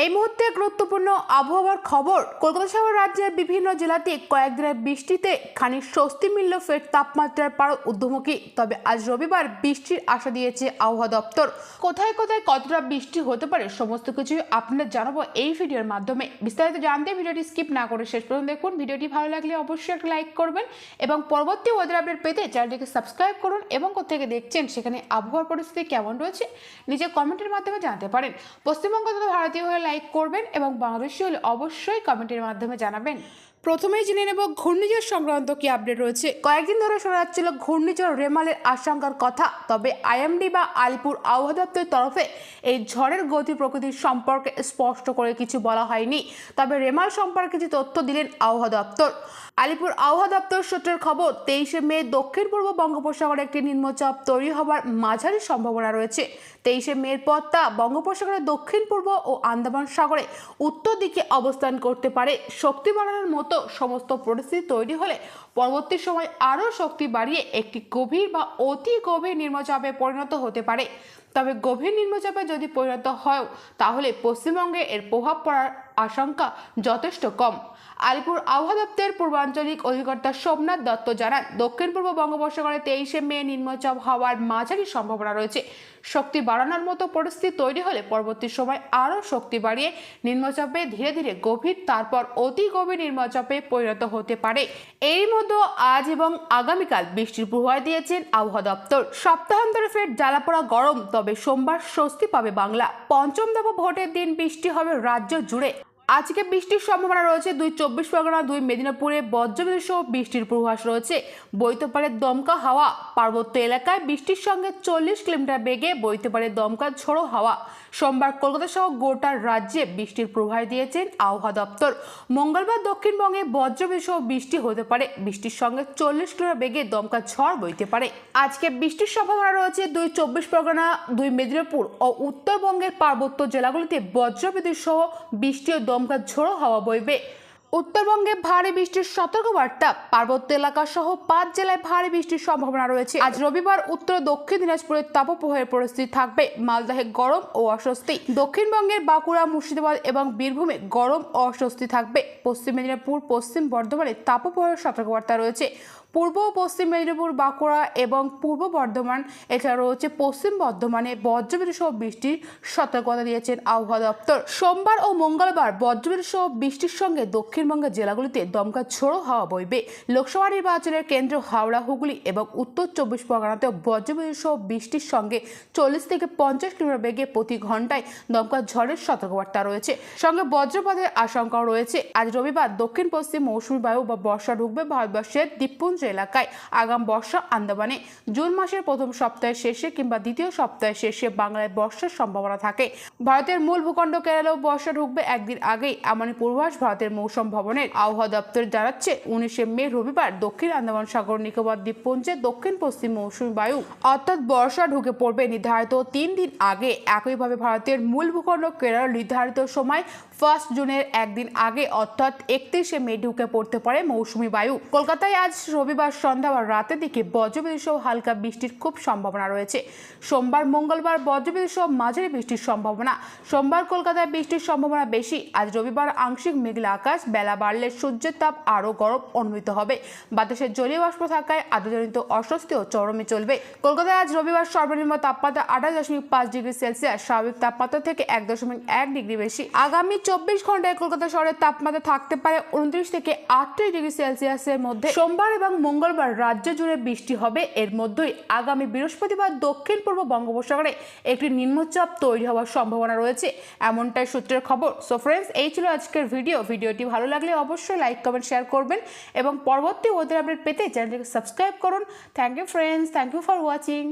এই মুহূর্তে গুরুত্বপূর্ণ আবহাওয়ার খবর, কলকাতা সহ রাজ্যের বিভিন্ন জেলাতে কয়েকদিনের বৃষ্টিতে খানিক স্বস্তি মিলল ফের তাপমাত্রার পারদ ঊর্ধ্বমুখী। তবে আজ রবিবার বৃষ্টির আশা দিয়েছে আবহাওয়া দপ্তর। কোথায় কোথায় কতটা বৃষ্টি হতে পারে সমস্ত কিছু আপনাদের জানাব এই ভিডিওর মাধ্যমে। বিস্তারিত জানতে ভিডিওটি স্কিপ না করে শেষ পর্যন্ত দেখুন। ভিডিওটি ভালো লাগলে অবশ্যই একটা লাইক করবেন এবং পরবর্তী ওয়েদার আপডেট পেতে চ্যানেলটিকে সাবস্ক্রাইব করুন এবং কোথেকে দেখছেন সেখানে আবহাওয়ার পরিস্থিতি কেমন রয়েছে নিজের কমেন্টের মাধ্যমে জানতে পারেন। পশ্চিমবঙ্গ তথা ভারতীয় হয়ে লাইক করবেন এবং বাংলাদেশি হলে অবশ্যই কমেন্টের মাধ্যমে জানাবেন। প্রথমেই জেনে নেব ঘূর্ণিঝড় সংক্রান্ত কি আপডেট রয়েছে। কয়েকদিন ধরে শোনা যাচ্ছিল ঘূর্ণিঝড় রেমালের আশঙ্কার কথা, তবে আইএমডি বা আলিপুর আবহাওয়া দপ্তরের তরফে এই ঝড়ের গতি প্রকৃতির সম্পর্কে স্পষ্ট করে কিছু বলা হয়নি। তবে রেমাল সম্পর্কে কিছু তথ্য দিলেন আবহাওয়া দপ্তর। আলিপুর আবহাওয়া দপ্তর সূত্রের খবর, তেইশে মে দক্ষিণ পূর্ব বঙ্গোপসাগরে একটি নিম্নচাপ তৈরি হবার মাঝারি সম্ভাবনা রয়েছে। তেইশে মের পর তা বঙ্গোপসাগরের দক্ষিণ পূর্ব ও আন্দামান সাগরে উত্তর দিকে অবস্থান করতে পারে। শক্তি বাড়ানোর মতো সমস্ত পরিস্থিতি তৈরি হলে পরবর্তী সময় আরও শক্তি বাড়িয়ে একটি গভীর বা অতি গভীর নিম্নচাপে পরিণত হতে পারে। তবে গভীর নিম্নচাপে যদি পরিণত হয়, তাহলে পশ্চিমবঙ্গে এর প্রভাব পড়ার আশঙ্কা যথেষ্ট কম। আলিপুর আবহাওয়া দপ্তরের পূর্বাঞ্চলিক অধিকর্তা সোমনাথ দত্ত জানান, দক্ষিণ পূর্ব বঙ্গোপসাগরে তেইশে মে নিম্নচাপ হওয়ার মাঝারি সম্ভাবনা রয়েছে। শক্তি বাড়ানোর মতো পরিস্থিতি তৈরি হলে পরবর্তী সময় আরও শক্তি বাড়িয়ে নিম্নচাপে ধীরে ধীরে গভীর, তারপর অতি গভীর নিম্নচাপে পরিণত হতে পারে। এরই মধ্যে আজ এবং আগামীকাল বৃষ্টির পূর্বাভাস দিয়েছেন আবহাওয়া দপ্তর। সপ্তাহান্তরে ফের জ্বালাপোড়া গরম, তবে সোমবার স্বস্তি পাবে বাংলা। পঞ্চম দফা ভোটের দিন বৃষ্টি হবে রাজ্য জুড়ে। আজকে বৃষ্টির সম্ভাবনা রয়েছে। দুই চব্বিশ পরগনা, দুই মেদিনীপুরে বজ্রবিদ্যুৎ সহ বৃষ্টির পূর্বাভাস রয়েছে। বইতে পারে দমকা হাওয়া, পার্বত্য এলাকায় বৃষ্টির সঙ্গে চল্লিশ কিলোমিটার বেগে বইতে পারে দমকা ঝোড়ো হাওয়া। সোমবার কলকাতা সহ গোটা রাজ্যে বৃষ্টির প্রভাব দিয়েছেন আবহাওয়া দপ্তর। মঙ্গলবার দক্ষিণবঙ্গে বজ্রবিদ্যুৎ সহ বৃষ্টি হতে পারে। বৃষ্টির সঙ্গে চল্লিশ কিলোমিটার বেগে দমকা ঝড় বইতে পারে। আজকে বৃষ্টির সম্ভাবনা রয়েছে। দুই চব্বিশ পরগনা, দুই মেদিনীপুর ও উত্তরবঙ্গের পার্বত্য জেলাগুলিতে বজ্রবিদ্যুৎ সহ বৃষ্টি ও দমকা ঝোড়ো হাওয়া বইবে। উত্তরবঙ্গে ভারী বৃষ্টির সতর্কবার্তা। পার্বত্য এলাকা সহ পাঁচ জেলায় ভারী বৃষ্টির সম্ভাবনা রয়েছে। আজ রবিবার উত্তর দক্ষিণ দিনাজপুরের তাপপ্রবাহের পরিস্থিতি থাকবে। মালদাহে গরম ও অস্বস্তি। দক্ষিণবঙ্গের বাঁকুড়া, মুর্শিদাবাদ এবং বীরভূমে গরম ও অস্বস্তি থাকবে। পশ্চিম মেদিনীপুর, পশ্চিম বর্ধমানে তাপপ্রবাহের সতর্কবার্তা রয়েছে। পূর্ব ও পশ্চিম মেদিনীপুর, বাঁকুড়া এবং পূর্ব বর্ধমান, এছাড়া রয়েছে পশ্চিম বর্ধমানে বজ্রবিদ্যুৎ সহ বৃষ্টির সতর্কতা দিয়েছেন আবহাওয়া দপ্তর। সোমবার ও মঙ্গলবার বজ্রবিদ্যুৎ সহ বৃষ্টির সঙ্গে দক্ষিণবঙ্গের জেলাগুলিতে দমকা ঝোড়ো হাওয়া বইবে। লোকসভা নির্বাচনের কেন্দ্র হাওড়া, হুগলি এবং উত্তর চব্বিশ পরগনাতেও বজ্রবিদ্যুৎ সহ বৃষ্টির সঙ্গে চল্লিশ থেকে পঞ্চাশ কিলোমিটার বেগে প্রতি ঘন্টায় দমকা ঝড়ের সতর্কবার্তা রয়েছে। সঙ্গে বজ্রপাতের আশঙ্কাও রয়েছে। আজ রবিবার দক্ষিণ পশ্চিম মৌসুমী বায়ু বা বর্ষা ঢুকবে ভারতবর্ষের দ্বীপপুঞ্জ এলাকায় আগাম বর্ষা আন্দামানে। জুন মাসের প্রথম সপ্তাহের শেষে কিংবা দ্বিতীয় সপ্তাহের শেষে বাংলায় বর্ষার সম্ভাবনা থাকে। ভারতের মূল ভূখণ্ড কেরালেও বর্ষা ঢুকবে একদিন আগেই, এমনই পূর্বাভাস ভারতের মৌসুম ভবনের আবহাওয়া দপ্তর জানাচ্ছে। উনিশে মে রবিবার দক্ষিণ আন্দামান সাগর নিকোবর দ্বীপপুঞ্জে দক্ষিণ পশ্চিম মৌসুমী বায়ু, অর্থাৎ বর্ষা ঢুকে পড়বে নির্ধারিত তিন দিন আগে। একইভাবে ভারতের মূল ভূখণ্ড কেরল নির্ধারিত সময় ফার্স্ট জুনের একদিন আগে, অর্থাৎ একত্রিশে মে ঢুকে পড়তে পারে মৌসুমী বায়ু। কলকাতায় আজ রবিবার সন্ধ্যা বা রাতের দিকে বজ্রবিদ্যুৎ সহ হালকা বৃষ্টির খুব সম্ভাবনা রয়েছে। সোমবার, মঙ্গলবার বজ্রবিদ্যুৎ সহ মাঝারি বৃষ্টির সম্ভাবনা। সোমবার কলকাতায় বৃষ্টির সম্ভাবনা বেশি। আজ রবিবার আংশিক মেঘলা আকাশ, বেলা বাড়লে সূর্যের তাপ আরও গরম অনুভূত হবে। বাতাসের জলীয় বাষ্প থাকায় আর্দ্রজনিত অস্বস্তি ও চরমে চলবে। কলকাতায় আজ রবিবার সর্বনিম্ন তাপমাত্রা আঠাশ দশমিক পাঁচ ডিগ্রি সেলসিয়াস, স্বাভাবিক তাপমাত্রা থেকে এক দশমিক এক ডিগ্রি বেশি। আগামী চব্বিশ ঘন্টায় কলকাতা শহরের তাপমাত্রা থাকতে পারে উনত্রিশ থেকে আটত্রিশ ডিগ্রি সেলসিয়াসের মধ্যে। সোমবার এবং মঙ্গলবার রাজ্য জুড়ে বৃষ্টি হবে। এর মধ্যেই আগামী বৃহস্পতিবার দক্ষিণ পূর্ব বঙ্গোপসাগরে একটি নিম্নচাপ তৈরি হওয়ার সম্ভাবনা রয়েছে। এমনটাই সূত্রের খবর। সো ফ্রেন্ডস এই ছিল আজকের ভিডিও ভিডিওটি ভালো লাগলে অবশ্যই লাইক কমেন্ট শেয়ার করবেন এবং পরবর্তী ওদের আপডেট পেতে চ্যানেলটিকে সাবস্ক্রাইব করুন। Thank you friends thank you for watching